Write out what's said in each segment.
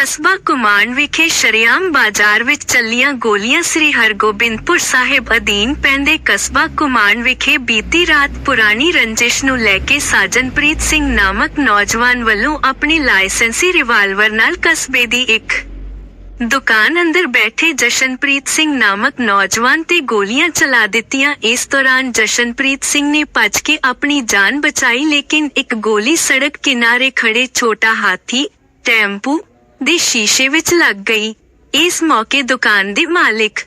ਕਸਬਾ ਕੁਮਾਨ ਵਿਖੇ ਸ਼ਰਿਆਮ ਬਾਜ਼ਾਰ ਵਿੱਚ ਚੱਲੀਆਂ ਗੋਲੀਆਂ ਸ੍ਰੀ ਹਰਗੋਬਿੰਦਪੁਰ ਸਾਹਿਬ ਅਧੀਨ ਪੈਂਦੇ ਕਸਬਾ ਕੁਮਾਨ ਵਿਖੇ ਬੀਤੀ ਰਾਤ ਪੁਰਾਣੀ ਰੰਜਿਸ਼ ਨੂੰ ਲੈ ਕੇ ਸਾਜਨਪ੍ਰੀਤ ਸਿੰਘ ਨਾਮਕ ਨੌਜਵਾਨ ਵੱਲੋਂ ਆਪਣੀ ਲਾਇਸੈਂਸੀ ਰਿਵਾਲਵਰ ਨਾਲ ਕਸਬੇ ਦੀ ਇੱਕ ਦੁਕਾਨ ਅੰਦਰ ਬੈਠੇ ਜਸ਼ਨਪ੍ਰੀਤ ਸਿੰਘ ਨਾਮਕ ਨੌਜਵਾਨ ਤੇ ਗੋਲੀਆਂ ਚਲਾ ਦਿੱਤੀਆਂ। ਇਸ ਦੌਰਾਨ ਜਸ਼ਨਪ੍ਰੀਤ ਸਿੰਘ ਨੇ ਭੱਜ ਕੇ ਆਪਣੀ ਜਾਨ ਬਚਾਈ, ਲੇਕਿਨ ਇੱਕ ਗੋਲੀ ਸੜਕ ਕਿਨਾਰੇ ਖੜੇ ਛੋਟਾ ਹਾਥੀ ਟੈਂਪੂ ਦੇ ਸ਼ੀਸ਼ੇ ਵਿੱਚ ਲੱਗ ਗਈ। ਇਸ ਮੌਕੇ ਦੁਕਾਨ ਦੇ ਮਾਲਿਕ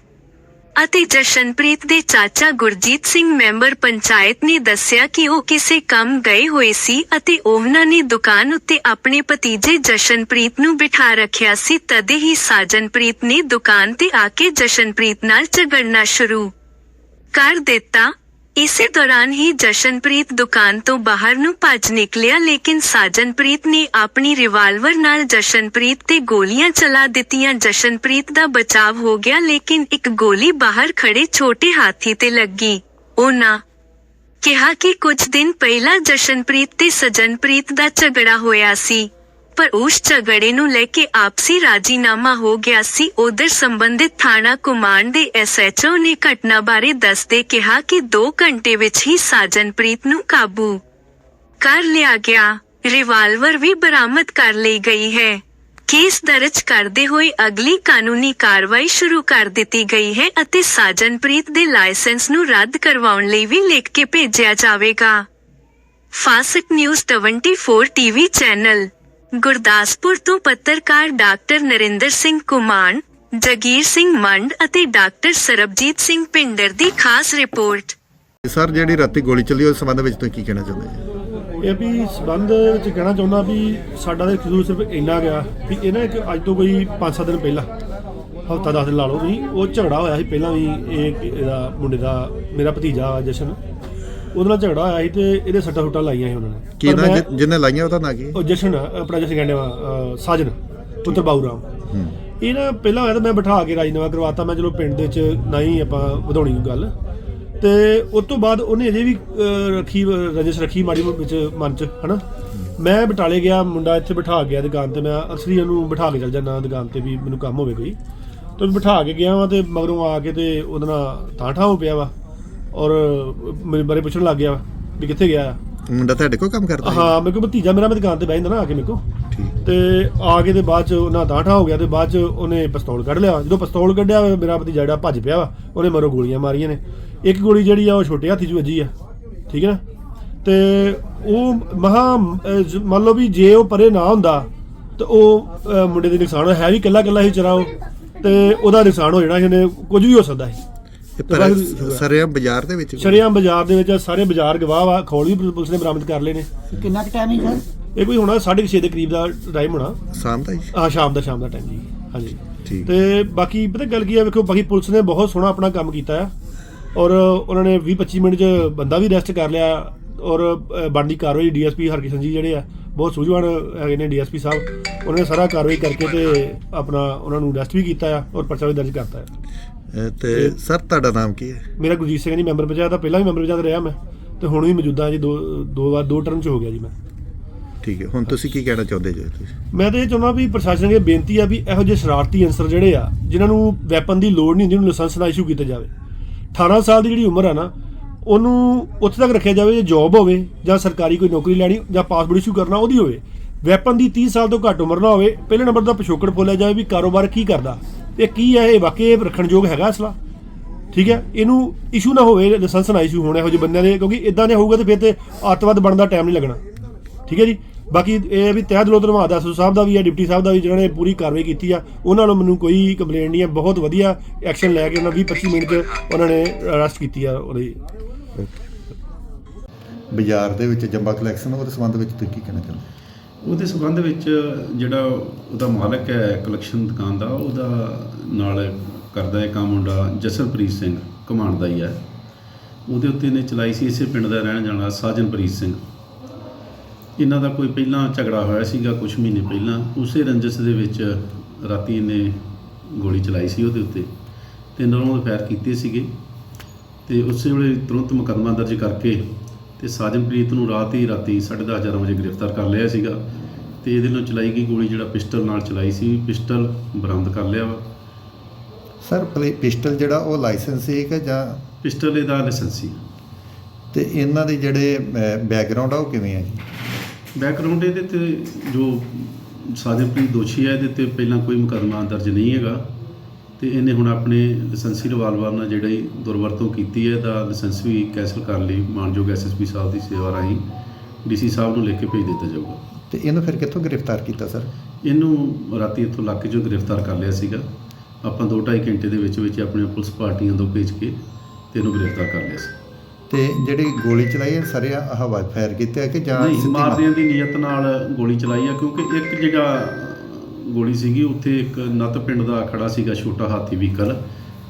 ਅਤੇ ਜਸ਼ਨਪ੍ਰੀਤ ਦੇ ਚਾਚਾ ਗੁਰਜੀਤ ਸਿੰਘ ਮੈਂਬਰ ਪੰਚਾਇਤ ਨੇ ਦੱਸਿਆ ਕਿ ਉਹ ਕਿਸੇ ਕੰਮ ਗਏ ਹੋਏ ਸੀ ਅਤੇ ਉਹਨਾਂ ਨੇ ਦੁਕਾਨ ਉੱਤੇ ਆਪਣੇ ਭਤੀਜੇ ਜਸ਼ਨਪ੍ਰੀਤ ਨੂੰ ਬਿਠਾ ਰੱਖਿਆ ਸੀ। ਤਦੇ ਹੀ ਸਾਜਨਪ੍ਰੀਤ ਨੇ ਦੁਕਾਨ ਤੇ ਆ ਕੇ ਜਸ਼ਨਪ੍ਰੀਤ ਨਾਲ ਝਗੜਨਾ ਸ਼ੁਰੂ ਕਰ ਦਿੱਤਾ। ਇਸੇ ਦੌਰਾਨ ਹੀ ਜਸ਼ਨਪ੍ਰੀਤ ਦੁਕਾਨ ਤੋਂ ਬਾਹਰ ਨੂੰ ਭੱਜ ਨਿਕਲਿਆ, ਲੇਕਿਨ ਸਾਜਨਪ੍ਰੀਤ ਨੇ ਆਪਣੀ ਰਿਵਾਲਵਰ ਨਾਲ ਜਸ਼ਨਪ੍ਰੀਤ ਤੇ ਗੋਲੀਆਂ ਚਲਾ ਦਿੱਤੀਆਂ। ਜਸ਼ਨਪ੍ਰੀਤ ਦਾ ਬਚਾਵ ਹੋ ਗਿਆ, ਲੇਕਿਨ ਇੱਕ ਗੋਲੀ ਬਾਹਰ ਖੜੇ ਛੋਟੇ ਹਾਥੀ ਤੇ ਲੱਗੀ। ਉਹਨਾਂ ਕਿਹਾ ਕਿ ਕੁਝ ਦਿਨ ਪਹਿਲਾਂ ਜਸ਼ਨਪ੍ਰੀਤ ਤੇ ਸਜਨਪ੍ਰੀਤ ਦਾ ਝਗੜਾ ਹੋਇਆ ਸੀ। ਪਰ ਉਸ ਝਗੜੇ ਨੂੰ ਲੈ ਕੇ ਆਪਸੀ ਰਾਜੀਨਾਮਾ ਹੋ ਗਿਆ ਸੀ। ਉਧਰ ਸੰਬੰਧਿਤ ਥਾਣਾ ਕੁਮਾਂਡ ਦੇ ਐਸਐਚਓ ਨੇ ਘਟਨਾ ਬਾਰੇ ਦੱਸਦੇ ਕਿਹਾ ਕਿ 2 ਘੰਟੇ ਵਿੱਚ ਹੀ ਸਾਜਨਪ੍ਰੀਤ ਨੂੰ ਕਾਬੂ ਕਰ ਲਿਆ ਗਿਆ। ਰਿਵਾਲਵਰ ਵੀ ਬਰਾਮਦ ਕਰ ਲਈ ਗਈ ਹੈ। ਕੇਸ ਦਰਜ ਕਰਦੇ ਹੋਏ ਅਗਲੀ ਕਾਨੂੰਨੀ ਕਾਰਵਾਈ ਸ਼ੁਰੂ ਕਰ ਦਿੱਤੀ ਗਈ ਹੈ ਅਤੇ ਸਾਜਨਪ੍ਰੀਤ ਦੇ ਲਾਇਸੈਂਸ ਨੂੰ ਰੱਦ ਕਰਵਾਉਣ ਲਈ ਵੀ ਲਿਖ ਕੇ ਭੇਜਿਆ ਜਾਵੇਗਾ। ਫਾਸਕ ਨਿਊਜ਼ 24 ਟੀਵੀ ਚੈਨਲ ਗੁਰਦਾਸਪੁਰ ਤੋਂ ਪੱਤਰਕਾਰ ਡਾਕਟਰ ਨਰਿੰਦਰ ਸਿੰਘ ਕੁਮਾਨ ਜਗੀਰ ਸਿੰਘ ਮੰਡ ਅਤੇ ਡਾਕਟਰ ਸਰਬਜੀਤ ਸਿੰਘ ਪਿੰਡਰ ਦੀ ਖਾਸ ਰਿਪੋਰਟ। ਸਰ ਜਿਹੜੀ ਰਾਤੀ ਗੋਲੀ ਚੱਲੀ ਉਸ ਸੰਬੰਧ ਵਿੱਚ ਤੁਸੀਂ ਕੀ ਕਹਿਣਾ ਚਾਹੁੰਦੇ ਜੀ? ਇਹ ਵੀ ਸਬੰਧ ਵਿੱਚ ਕਹਿਣਾ ਚਾਹੁੰਦਾ ਵੀ ਸਾਡਾ ਤਾਂ ਕਸੂਰ ਸਿਰਫ ਇੰਨਾ ਗਿਆ ਵੀ ਇਹ ਨਾ ਇੱਕ ਅੱਜ ਤੋਂ ਕੋਈ 5-7 ਦਿਨ ਪਹਿਲਾਂ ਹਫਤਾ 10 ਦਿਨ ਲਾ ਲਓ ਵੀ ਉਹ ਝਗੜਾ ਹੋਇਆ ਸੀ। ਪਹਿਲਾਂ ਵੀ ਇਹ ਇਹਦਾ ਮੁੰਡੇ ਦਾ ਮੇਰਾ ਭਤੀਜਾ ਜਸ਼ਨ ਉਹਦੇ ਨਾਲ ਝਗੜਾ ਹੋਇਆ ਸੀ ਤੇ ਇਹਦੇ ਸੱਟਾਂ ਸੁੱਟਾਂ ਲਾਈਆਂ ਸੀ ਉਹਨਾਂ ਨੇ। ਕੀ ਪਰ ਨਾ ਮੈਂ- ਜਿਹਨੇ ਲਾਈਆਂ ਉਹਦਾ ਨਾਂ ਕੀ? ਹੈ? ਉਹ ਜਸ਼ਨ ਆ, ਆਪਣਾ ਜਸ਼ਨ ਕਹਿੰਦੇ ਵਾ ਅਹ, ਸਾਜਨ ਪੁੱਤਰ ਬਾਊ ਰਾਮ। ਹੂੰ। ਇਹ ਨਾ ਪਹਿਲਾਂ ਹੋਇਆ ਤਾਂ ਮੈਂ ਬਿਠਾ ਕੇ ਰਾਜਨਾਮਾ ਕਰਵਾਤਾ ਮੈਂ ਚਲੋ ਪਿੰਡ ਦੇ ਚ ਨਹੀਂ ਆਪਾਂ ਵਧਾਉਣੀ ਗੱਲ। ਤੇ ਉਸ ਤੋਂ ਬਾਅਦ ਉਹਨੇ ਅਜੇ ਵੀ ਅਹ, ਰੱਖੀ ਰਜਿਸ ਰੱਖੀ ਮਾੜੀ ਮੋਟੀ ਵਿੱਚ ਮਨ ਚ ਹਨਾ? ਮੈਂ ਬਟਾਲੇ ਗਿਆ ਮੁੰਡਾ ਇੱਥੇ ਬਿਠਾ ਗਿਆ ਦੁਕਾਨ ਤੇ ਮੈਂ ਅਕਸਰ ਉਹਨੂੰ ਬਿਠਾ ਕੇ ਚੱਲ ਜਾਂਦਾ ਦੁਕਾਨ ਤੇ ਵੀ ਮੈਨੂੰ ਕੰਮ ਹੋਵੇ ਕੋਈ। ਤੇ ਬਿਠਾ ਕੇ ਗਿਆ ਵਾਂ ਤੇ ਮਗਰੋਂ ਆ ਕੇ ਤੇ ਉਹਦੇ ਨਾਲ ਠਾਠਾ ਹੋ ਪਿਆ ਵਾ। ਔਰ ਮੇਰੇ ਬਾਰੇ ਪੁੱਛਣ ਲੱਗ ਗਿਆ ਵਾ ਕਿੱਥੇ ਗਿਆ। ਮੁੰਡਾ ਤੁਹਾਡੇ ਕੋਲ ਕੰਮ ਕਰਦਾ ਹੈ ਹਾਂ ਮੇਰੇ ਕੋਲ ਭਤੀਜਾ ਮੇਰਾ ਮੈਂ ਦੁਕਾਨ ਤੇ ਬਹਿ ਜਾਂਦਾ ਨਾ ਆ ਕੇ ਮੇਰੇ ਕੋਲ। ਠੀਕ। ਤੇ ਆ ਕੇ ਤੇ ਬਾਅਦ ਚ ਉਹਨਾਂ ਦਾਠਾ ਹੋ ਗਿਆ ਤੇ ਬਾਅਦ ਚ ਉਹਨੇ ਪਿਸਤੌਲ ਕੱਢ ਲਿਆ। ਜਦੋਂ ਪਿਸਤੌਲ ਕੱਢਿਆ ਮੇਰਾ ਭਤੀਜਾ ਜਿਹੜਾ ਭੱਜ ਪਿਆ ਵਾ ਉਹਨੇ ਮਰੋ ਗੋਲੀਆਂ ਮਾਰੀਆਂ ਨੇ। ਇੱਕ ਗੋਲੀ ਜਿਹੜੀ ਆ ਉਹ ਛੋਟੇ ਹਾਥੀ 'ਚ ਵੱਜੀ ਆ। ਠੀਕ ਹੈ ਨਾ? ਤੇ ਉਹ ਮਹਾ ਮੰਨ ਲਓ ਵੀ ਜੇ ਉਹ ਪਰੇ ਨਾ ਹੁੰਦਾ ਤੇ ਉਹ ਮੁੰਡੇ ਦੇ ਨੁਕਸਾਨ। ਹੈ ਵੀ ਕੱਲਾ ਕੱਲਾ ਹੀ ਚਰਾ ਉਹ। ਤੇ ਉਹਦਾ ਨੁਕਸਾਨ ਹੋ ਜਾਣਾ ਸੀ ਉਹਨੇ ਕੁਝ ਵੀ ਹੋ ਸਕਦਾ ਸੀ। ਇਹ ਪਰ ਸਰਿਆ ਬਾਜ਼ਾਰ ਦੇ ਵਿੱਚ ਸ਼ਰੇਆਮ ਬਾਜ਼ਾਰ ਦੇ ਵਿੱਚ ਸਾਰੇ ਬਾਜ਼ਾਰ ਗਵਾਹ ਵਾ ਖੋਲ ਵੀ ਪੁਲਿਸ ਨੇ ਬਰਾਮਦ ਕਰ ਲਏ ਨੇ। ਕਿੰਨਾ ਕੁ ਟਾਈਮ ਹੈ ਸਰ? ਇਹ ਕੋਈ ਹੋਣਾ 6:30 ਦੇ ਕਰੀਬ ਦਾ ਟਾਈਮ ਹੋਣਾ। ਸ਼ਾਮ ਦਾ ਜੀ ਆ ਸ਼ਾਮ ਦਾ ਸ਼ਾਮ ਦਾ ਟਾਈਮ ਜੀ। ਹਾਂਜੀ। ਠੀਕ। ਤੇ ਬਾਕੀ ਪਤਾ ਗੱਲ ਕੀ ਆ ਵੇਖੋ ਬਾਕੀ ਪੁਲਿਸ ਨੇ ਬਹੁਤ ਸੋਹਣਾ ਆਪਣਾ ਕੰਮ ਕੀਤਾ ਆ। ਔਰ ਉਹਨਾਂ ਨੇ 20 25 ਮਿੰਟ 'ਚ ਬੰਦਾ ਵੀ ਅਰੈਸਟ ਕਰ ਲਿਆ। ਔਰ ਅ, ਬਣਦੀ ਕਾਰਵਾਈ ਡੀਐਸਪੀ ਹਰਕਿਸ਼ਨ ਜੀ ਜਿਹੜੇ ਆ ਬਹੁਤ ਸੂਝਵਾਨ ਹੈਗੇ ਨੇ ਡੀਐਸਪੀ ਸਾਹਿਬ। ਉਹਨਾਂ ਨੇ ਸਾਰਾ ਕਾਰਵਾਈ ਕਰਕੇ ਤੇ ਆਪਣਾ ਉਹਨਾਂ ਨੂੰ ਅਰੈਸਟ ਵੀ ਕੀਤਾ ਆ ਔਰ ਪਰਚਾ ਵੀ ਦਰਜ ਕਰਤਾ ਆ। ਤੇ ਸਰ ਤੁਹਾਡਾ ਨਾਮ ਕੀ ਹੈ? ਮੇਰਾ ਗੁਰਜੀਤ ਸਿੰਘ ਜੀ ਮੈਂਬਰ ਪੰਚਾਇਤ ਦਾ। ਪਹਿਲਾਂ ਵੀ ਮੈਂਬਰ ਪੰਚਾਇਤ ਰਿਹਾ ਮੈਂ ਤੇ ਹੁਣ ਵੀ ਮੌਜੂਦਾ ਜੀ ਦੋ ਦੋ ਵਾਰ ਦੋ ਟਰਮ 'ਚ ਹੋ ਗਿਆ ਜੀ ਮੈਂ। ਠੀਕ ਹੈ ਹੁਣ ਤੁਸੀਂ ਕੀ ਕਹਿਣਾ ਚਾਹੁੰਦੇ ਜੀ ਤੁਸੀਂ? ਮੈਂ ਤਾਂ ਇਹ ਚਾਹੁੰਦਾ ਵੀ ਪ੍ਰਸ਼ਾਸਨ ਅੱਗੇ ਬੇਨਤੀ ਆ ਵੀ ਇਹੋ ਜਿਹੇ ਸ਼ਰਾਰਤੀ ਅਨਸਰ ਜਿਹੜੇ ਆ ਜਿਨ੍ਹਾਂ ਨੂੰ ਵੈਪਨ ਦੀ ਲੋੜ ਨਹੀਂ ਹੁੰਦੀ ਉਹਨੂੰ ਲਾਇਸੈਂਸ ਨਾ ਇਸ਼ੂ ਕੀਤਾ ਜਾਵੇ। 18 ਸਾਲ ਦੀ ਜਿਹੜੀ ਉਮਰ ਆ ਨਾ ਉਹਨੂੰ ਉੱਥੇ ਤੱਕ ਰੱਖਿਆ ਜਾਵੇ ਜੇ ਜੌਬ ਹੋਵੇ ਜਾਂ ਸਰਕਾਰੀ ਕੋਈ ਨੌਕਰੀ ਲੈਣੀ ਜਾਂ ਪਾਸਪੋਰਟ ਇਸ਼ੂ ਕਰਨਾ ਉਹਦੀ ਹੋਵੇ। ਵੈਪਨ ਦੀ 30 ਸਾਲ ਤੋਂ ਘੱਟ ਉਮਰ ਨਾ ਹੋਵੇ ਪਹਿਲੇ ਨੰਬਰ ਦਾ ਪਿਛੋਕੜ ਫੋਲਿਆ ਜਾਵੇ ਵੀ ਕਾਰੋਬਾਰ ਕੀ ਕਰਦਾ। ਇਹ ਕੀ ਹੈ? ਇਹ ਵਾਕਈ ਇਹ ਰੱਖਣ ਹੈਗਾ ਅਸਲਾ? ਠੀਕ ਹੈ? ਇਹਨੂੰ ਇਸ਼ੂ ਨਾ ਹੋਵੇ ਲਾਇਸੈਂਸ ਨਾ ਇਸ਼ੂ ਹੋਣਾ, ਇਹੋ ਜਿਹੇ ਬੰਦਿਆਂ ਦੇ, ਕਿਉਂਕਿ ਇਦਾਂ ਦੇ ਹੋਊਗਾ ਤੇ ਫਿਰ ਤੇ ਅੱਤਵਾਦ ਬਣਨ ਦਾ ਟਾਈਮ ਨਹੀਂ ਲੱਗਣਾ। ਠੀਕ ਹੈ ਜੀ? ਬਾਕੀ ਇਹ ਵੀ ਤਹਿ ਦਿਲੋਂ ਧੰਨਵਾਦ ਆ ਐਸਓ ਸਾਹਿਬ ਦਾ ਵੀ ਹੈ ਡਿਪਟੀ ਸਾਹਿਬ ਦਾ ਵੀ ਜਿਨ੍ਹਾਂ ਨੇ ਪੂਰੀ ਕਾਰਵਾਈ ਕੀਤੀ ਆ। ਉਹਨਾਂ ਨੂੰ ਮੈਨੂੰ ਕੋਈ ਕੰਪਲੇਂਟ ਨਹੀਂ ਹੈ ਬਹੁਤ ਵਧੀਆ ਐਕਸ਼ਨ ਲੈ ਕੇ ਉਹਨਾਂ 20 25 ਮਿੰਟ 'ਚ ਉਹਨਾਂ ਨੇ ਅਰੈਸਟ ਕੀਤੀ ਆ ਉਹਦੀ। ਬਾਜ਼ਾਰ ਦੇ ਵਿੱਚ ਜੰਬਾ ਕਲੈਕਸ਼ਨ ਉਹਦੇ ਸੰਬੰਧ ਵਿੱਚ ਤੁਸੀਂ ਕੀ ਕਹਿਣਾ ਚਾਹੁੰਦੇ? ਉਹਦੇ ਸਬੰਧ ਵਿੱਚ ਜਿਹੜਾ ਉਹਦਾ ਮਾਲਕ ਹੈ ਕਲੈਕਸ਼ਨ ਦੁਕਾਨ ਦਾ, ਉਹਦਾ ਨਾਲ ਕਰਦਾ ਹੈ ਕੰਮ ਮੁੰਡਾ ਜਸਨਪ੍ਰੀਤ ਸਿੰਘ ਕਮਾਂਡ ਦਾ ਹੀ ਹੈ। ਉਹਦੇ ਉੱਤੇ ਨੇ ਚਲਾਈ ਸੀ, ਇਸੇ ਪਿੰਡ ਦਾ ਰਹਿਣ ਜਾਣਾ ਸਾਜਨਪ੍ਰੀਤ ਸਿੰਘ। ਇਹਨਾਂ ਦਾ ਕੋਈ ਪਹਿਲਾਂ ਝਗੜਾ ਹੋਇਆ ਸੀਗਾ ਕੁਝ ਮਹੀਨੇ ਪਹਿਲਾਂ। ਉਸੇ ਰੰਜਸ ਦੇ ਵਿੱਚ ਰਾਤੀ ਇਹਨੇ ਗੋਲੀ ਚਲਾਈ ਸੀ ਉਹਦੇ ਉੱਤੇ ਤੇ ਨਰੋਂ ਫਾਇਰ ਕੀਤੇ ਸੀਗੇ ਤੇ ਉਸੇ ਵੇਲੇ ਤੁਰੰਤ ਮੁਕੱਦਮਾ ਦਰਜ ਕਰਕੇ ਤੇ ਸਾਜਨਪ੍ਰੀਤ ਨੂੰ ਰਾਤ ਹੀ ਰਾਤੀ 10:30 ਵਜੇ ਗ੍ਰਿਫਤਾਰ ਕਰ ਲਿਆ ਸੀਗਾ ਤੇ ਇਹਦੇ ਨਾਲ ਚਲਾਈ ਗਈ ਗੋਲੀ ਜਿਹੜਾ ਪਿਸਟਲ ਨਾਲ ਚਲਾਈ ਸੀ ਪਿਸਟਲ ਬਰਾਮਦ ਕਰ ਲਿਆ ਵਾ। ਸਰ ਪਿਸਟਲ ਜਿਹੜਾ ਉਹ ਲਾਇਸੈਂਸ ਸੀ ਕਿ ਜਾਂ ਪਿਸਟਲ ਇਹਦਾ ਲਾਇਸੈਂਸੀ ਤੇ ਇਹਨਾਂ ਦੇ ਜਿਹੜੇ ਬੈਕਗ੍ਰਾਉਂਡ ਆ ਉਹ ਕਿਵੇਂ ਆ ਜੀ? ਬੈਕਗ੍ਰਾਉਂਡ ਇਹਦੇ ਤੇ ਜੋ ਸਾਜਨਪ੍ਰੀਤ ਦੋਸ਼ੀ ਹੈ ਇਹਦੇ ਤੇ ਪਹਿਲਾਂ ਕੋਈ ਮੁਕੱਦਮਾ ਦਰਜ ਨਹੀਂ ਹੈਗਾ। ਤੇ ਇਹਨੇ ਹੁਣ ਆਪਣੇ ਲਾਇਸੈਂਸੀ ਰਿਵਾਲਵਰ ਨਾਲ ਜਿਹੜੀ ਦੁਰਵਰਤੋਂ ਕੀਤੀ ਹੈ ਦਾ ਲਾਇਸੈਂਸ ਵੀ ਕੈਂਸਲ ਕਰਨ ਲਈ ਮਾਨਯੋਗ ਐਸਐਸਪੀ ਸਾਹਿਬ ਦੀ ਸੇਵਾ ਰਾਹੀਂ। ਡੀਸੀ ਸਾਹਿਬ ਨੂੰ ਲਿਖ ਕੇ ਭੇਜ ਦਿੱਤਾ ਜਾਊਗਾ। ਤੇ ਇਹਨੂੰ ਫਿਰ ਕਿੱਥੋਂ ਗ੍ਰਿਫਤਾਰ ਕੀਤਾ ਸਰ? ਇਹਨੂੰ ਰਾਤੀ ਇੱਥੋਂ ਇਲਾਕੇ 'ਚੋਂ ਗ੍ਰਿਫਤਾਰ ਕਰ ਲਿਆ ਸੀਗਾ ਆਪਾਂ 2.5 ਘੰਟੇ ਦੇ ਵਿੱਚ ਵਿੱਚ ਆਪਣੇ ਪੁਲਿਸ ਪਾਰਟੀਆਂ ਤੋਂ ਭੇਜ ਕੇ ਤੇ ਇਹਨੂੰ ਗ੍ਰਿਫਤਾਰ ਕਰ ਲਿਆ ਸੀ। ਤੇ ਜਿਹੜੀ ਗੋਲੀ ਚਲਾਈ ਹੈ ਸਰ ਇਹ ਹਵਾ ਫਾਇਰ ਕੀਤੀ ਕਿ ਜਾਂ ਨਹੀਂ ਮਾਰਦਿਆਂ ਦੀ ਨੀਅਤ ਨਾਲ ਗੋਲੀ ਚਲਾਈ ਆ ਕਿਉਂਕਿ ਇੱਕ ਜਿਹੜਾ ਗੋਲੀ ਸੀਗੀ ਉੱਥੇ ਇੱਕ ਨੱਤ ਪਿੰਡ ਦਾ ਖੜਾ ਸੀਗਾ ਛੋਟਾ ਹਾਥੀ ਵਹੀਕਲ।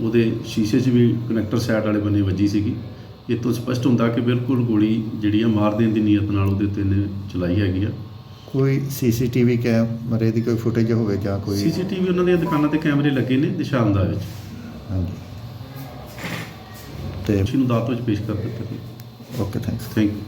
ਉਹਦੇ ਸ਼ੀਸ਼ੇ 'ਚ ਵੀ ਕਨੈਕਟਰ ਸਾਈਡ ਵਾਲੇ ਬੰਨੇ ਵੱਜੀ ਸੀਗੀ। ਇਹ ਤੋਂ ਸਪਸ਼ਟ ਹੁੰਦਾ ਕਿ ਬਿਲਕੁਲ ਗੋਲੀ ਜਿਹੜੀ ਆ ਮਾਰ ਦੇਣ ਦੀ ਨੀਅਤ ਨਾਲ ਉਹਦੇ ਉੱਤੇ ਇਹਨੇ ਚਲਾਈ ਹੈਗੀ ਆ। ਕੋਈ ਸੀਸੀਟੀਵੀ ਕੈਮਰੇ ਦੀ ਕੋਈ ਫੁਟੇਜ ਹੋਵੇ ਜਾਂ ਕੋਈ ਸੀਸੀਟੀਵੀ ਉਹਨਾਂ ਦੀਆਂ ਦੁਕਾਨਾਂ ਤੇ ਕੈਮਰੇ ਲੱਗੇ ਨੇ ਨਿਸ਼ਾਨਦਾ ਵਿੱਚ। ਹਾਂਜੀ। ਤੇ ਦੋਸ਼ੀ ਨੂੰ ਅਦਾਲਤ ਵਿੱਚ ਪੇਸ਼ ਕਰ ਦਿੱਤਾ। Okay thanks thank you